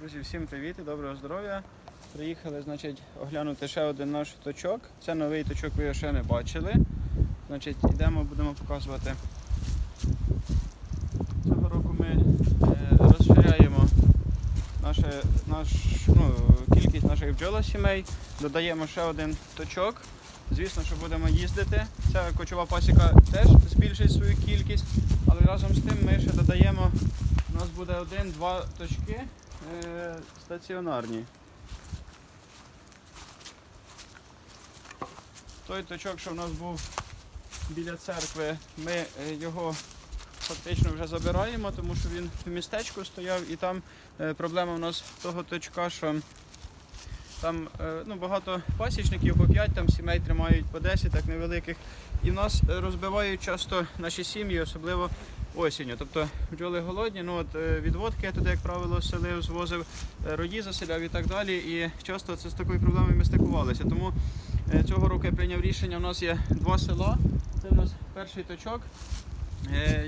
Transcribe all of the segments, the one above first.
Друзі, всім привіт і доброго здоров'я. Приїхали, значить, оглянути ще один наш точок. Це новий точок, ви його ще не бачили. Значить, йдемо, будемо показувати. Цього року ми е, розширяємо наше, наш, ну, кількість наших бджолосімей, додаємо ще один точок. Звісно, що будемо їздити. Ця кочова пасіка теж збільшить свою кількість, але разом з тим ми ще додаємо, у нас буде один-два точки е, стаціонарні. Той точок, що в нас був біля церкви, ми е, його фактично вже забираємо, тому що він в містечку стояв і там е, проблема в нас того точка, що там е, ну, багато пасічників по 5 там сімей тримають по 10, так невеликих. І в нас е, розбивають часто наші сім'ї, особливо осінню. Тобто бджоли голодні, ну от е, відводки я туди, як правило, селив, звозив, рої заселяв і так далі. І часто це з такою проблемою ми стикувалися. Тому цього року я прийняв рішення. У нас є два села. Це у нас перший точок,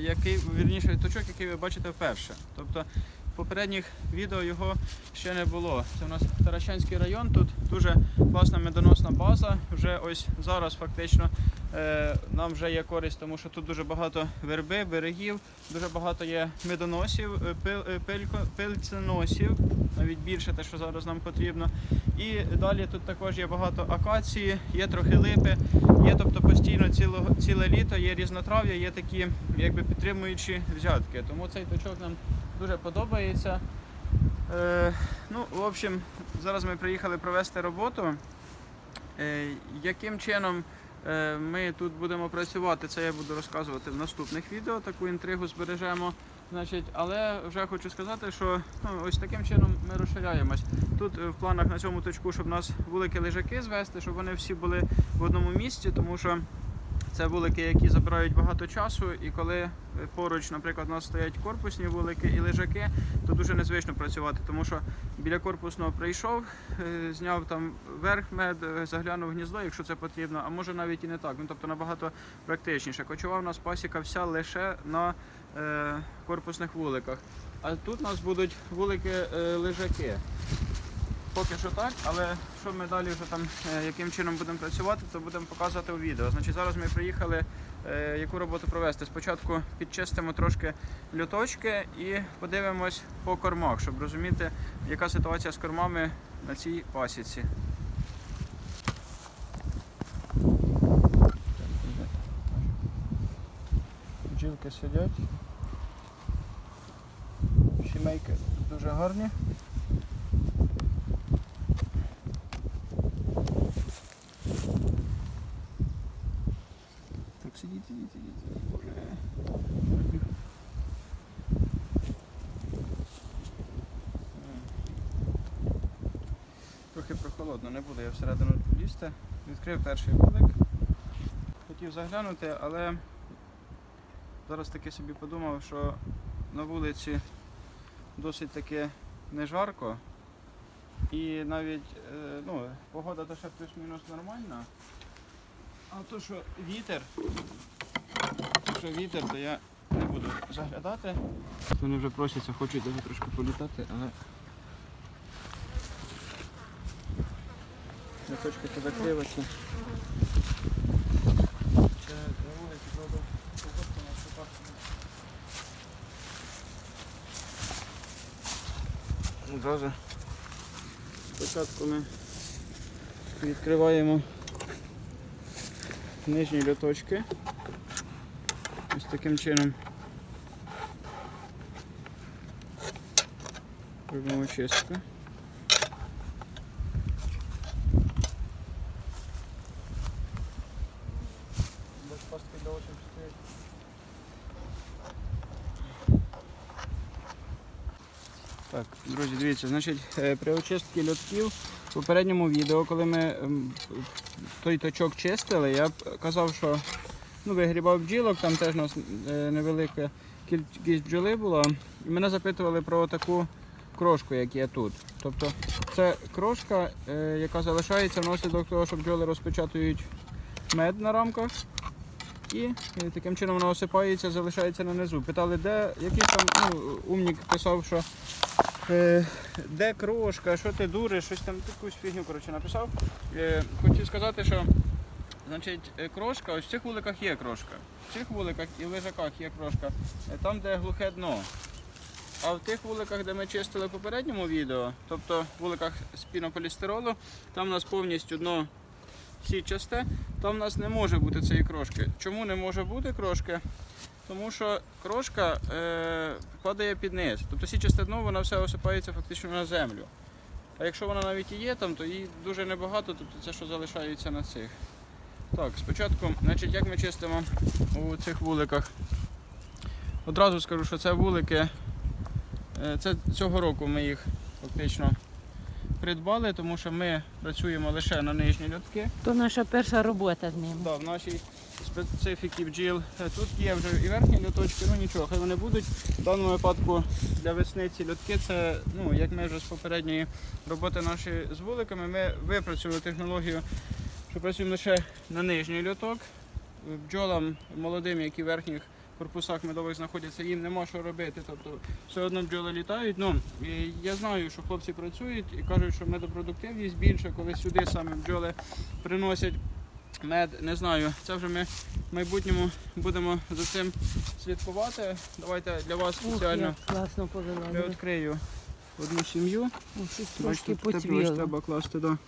який, вірніше, точок, який ви бачите вперше. Тобто попередніх відео його ще не було. Це у нас Таращанський район. Тут дуже класна медоносна база. Вже ось зараз фактично е, нам вже є користь, тому що тут дуже багато верби, берегів, дуже багато є медоносів, е, пил, е, пильценосів, навіть більше те, що зараз нам потрібно. І далі тут також є багато акації, є трохи липи, є тобто постійно цілого, ціле літо, є різнотрав'я, є такі якби підтримуючі взятки. Тому цей точок нам дуже подобається. Е, ну, в общем, зараз ми приїхали провести роботу. Е, яким чином е, ми тут будемо працювати, це я буду розказувати в наступних відео, таку інтригу збережемо. Значить, але вже хочу сказати, що ну, ось таким чином ми розширяємось. Тут е, в планах на цьому точку, щоб у нас вулики лежаки звести, щоб вони всі були в одному місці, тому що це вулики, які забирають багато часу, і коли е, поруч, наприклад, у нас стоять корпусні вулики і лежаки, то дуже незвично працювати, тому що біля корпусного прийшов, е, зняв там верх мед, е, заглянув гніздо, якщо це потрібно, а може навіть і не так. Ну тобто набагато практичніше. Кочова у нас пасіка вся лише на е, корпусних вуликах. А тут у нас будуть вулики е, лежаки. Поки що так, але що ми далі вже там е, яким чином будемо працювати, то будемо показувати у відео. Значить, зараз ми приїхали е, яку роботу провести. Спочатку підчистимо трошки льоточки і подивимось по кормах, щоб розуміти, яка ситуація з кормами на цій пасіці. Бджілки сидять. Сімейки дуже гарні. Сидіть, сидіть, сидіть. Боже. Трохи прохолодно, не буду я всередину лізти. Відкрив перший вулик. Хотів заглянути, але зараз таки собі подумав, що на вулиці досить таки не жарко. І навіть е, ну, погода то ще плюс-мінус нормальна. А то, що вітер, то, що вітер, то я не буду заглядати. Вони вже просяться, хочуть даже трошки політати, але у нас така. Одразу спочатку ми відкриваємо нижні льоточки. Ось таким чином. Робимо чистку. Без пастки для очей стоять. Так, друзі, дивіться, значить, е, при очистці льотків в попередньому відео, коли ми ем, той точок чистили, я казав, що ну, вигрібав бджілок, там теж у нас е, невелика кількість бджоли була. І мене запитували про таку крошку, як є тут. Тобто це крошка, е, яка залишається внаслідок того, що бджоли розпечатують мед на рамках. І таким чином вона осипається, залишається на низу. Питали, де якийсь там ну, умнік писав, що Е, де крошка, що ти дуриш, щось там якусь фігню коротше, написав. Е, хочу сказати, що значить, е, крошка, ось в цих вуликах є крошка. В цих вуликах і лежаках є крошка. Е, Там, де глухе дно. А в тих вуликах, де ми чистили в попередньому відео, тобто в вуликах з пінополістиролу, там у нас повністю дно сітчасте, там у нас не може бути цієї крошки. Чому не може бути крошки? Тому що крошка е, падає під низ. Тобто сітчасте дно вона все осипається фактично на землю. А якщо вона навіть і є там, то її дуже небагато, тобто це що залишається на цих. Так, спочатку, значить, як ми чистимо у цих вуликах. Одразу скажу, що це вулики. е, Це цього року ми їх фактично придбали, тому що ми працюємо лише на нижні льотки. То наша перша робота з ним. Да, в нашій специфіки бджіл е, тут є вже і верхні льоточки, ну нічого, хай вони будуть. В даному випадку для весни ці льотки це, ну, як ми вже з попередньої роботи нашої з вуликами, ми випрацювали технологію, що працюємо лише на нижній льоток. Бджолам молодим, які верхніх корпусах медових знаходяться, їм нема що робити. Тобто все одно бджоли літають. Ну, я знаю, що хлопці працюють і кажуть, що медопродуктивність більше, коли сюди саме бджоли приносять мед, не знаю. Це вже ми в майбутньому будемо за цим слідкувати. Давайте для вас спеціально я відкрию одну сім'ю. Бачите, трошки тут тепло треба класти. Да.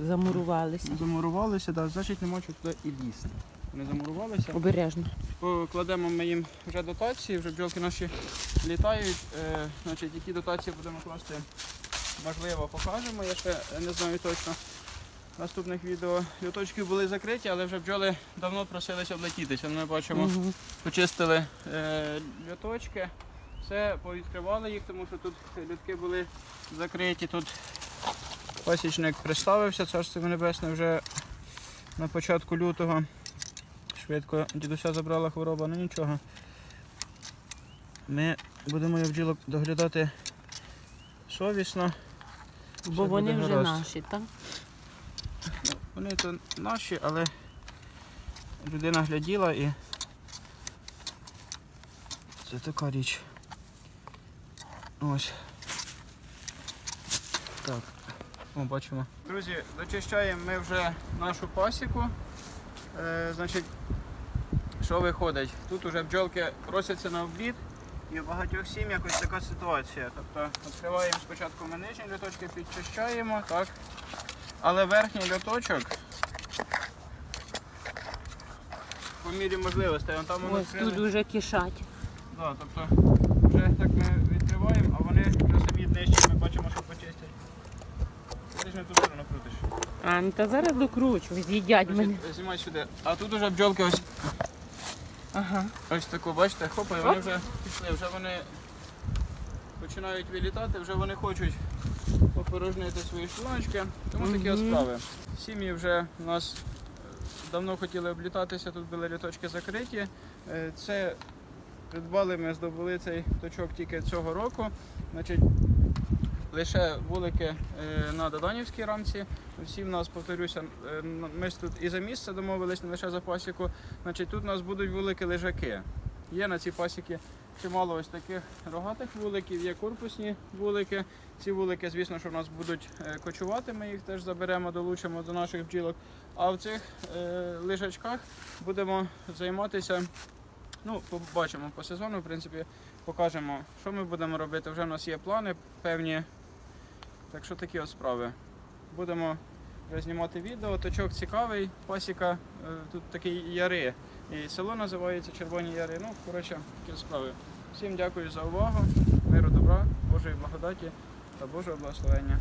Замурувалися. Замурувалися, да, значить не можуть туди і лізти. Вони замурувалися. Обережно. Покладемо ми їм вже дотації, вже бджолки наші літають. Е, значить, які дотації будемо класти, можливо, покажемо. Я ще не знаю точно. Наступних відео льоточки були закриті, але вже бджоли давно просилися облетітися. Ми бачимо, Угу. почистили е, льоточки, все, повідкривали їх, тому що тут льотки були закриті. Тут пасічник представився, царство небесне вже на початку лютого. Швидко дідуся забрала хвороба, ну нічого. Ми будемо їх бджілок доглядати совісно. Бо Все вони вже гаразд. наші, так? Вони то наші, але людина гляділа і це така річ. Ось. Так. Бачимо. Друзі, дочищаємо ми вже нашу пасіку. Е, значить, що виходить? Тут уже бджолки просяться на обліт. І в багатьох сім'ях ось така ситуація. Тобто відкриваємо спочатку ми нижні льоточки, підчищаємо, так. Але верхній льоточок по мірі можливостей. Там воно Ось тут вже кишать. Да, тобто вже так ми відкриваємо, а вони вже самі нижче ми бачимо, що не ту сторону крутиш. А, ну та зараз докручу, з'їдять мене. Знімай сюди. А тут уже бджолки ось, Ага. ось таку, бачите, хопа, і вони вже пішли, вже вони починають вилітати, вже вони хочуть опорожнити свої шлуночки. Тому такі от справи. Сім'ї вже у нас е, давно хотіли облітатися, тут були літочки закриті. Е, Це придбали ми, здобули цей точок тільки цього року. Значить, лише вулики е, на Доданівській рамці. Всі в нас, повторюся, е, ми тут і за місце домовились, не лише за пасіку. Значить, тут у нас будуть вулики лежаки. Є на цій пасіки чимало ось таких рогатих вуликів, є корпусні вулики. Ці вулики, звісно, що в нас будуть е, кочувати, ми їх теж заберемо, долучимо до наших бджілок. А в цих лежачках будемо займатися. Ну, побачимо по сезону, в принципі, покажемо, що ми будемо робити. Вже в нас є плани певні. Так що такі от справи. Будемо знімати відео. Точок цікавий, пасіка, е, тут такі яри. І село називається Червоні Яри. Ну, коротше, такі справи. Всім дякую за увагу, миру, добра, Божої благодаті та Божого благословення.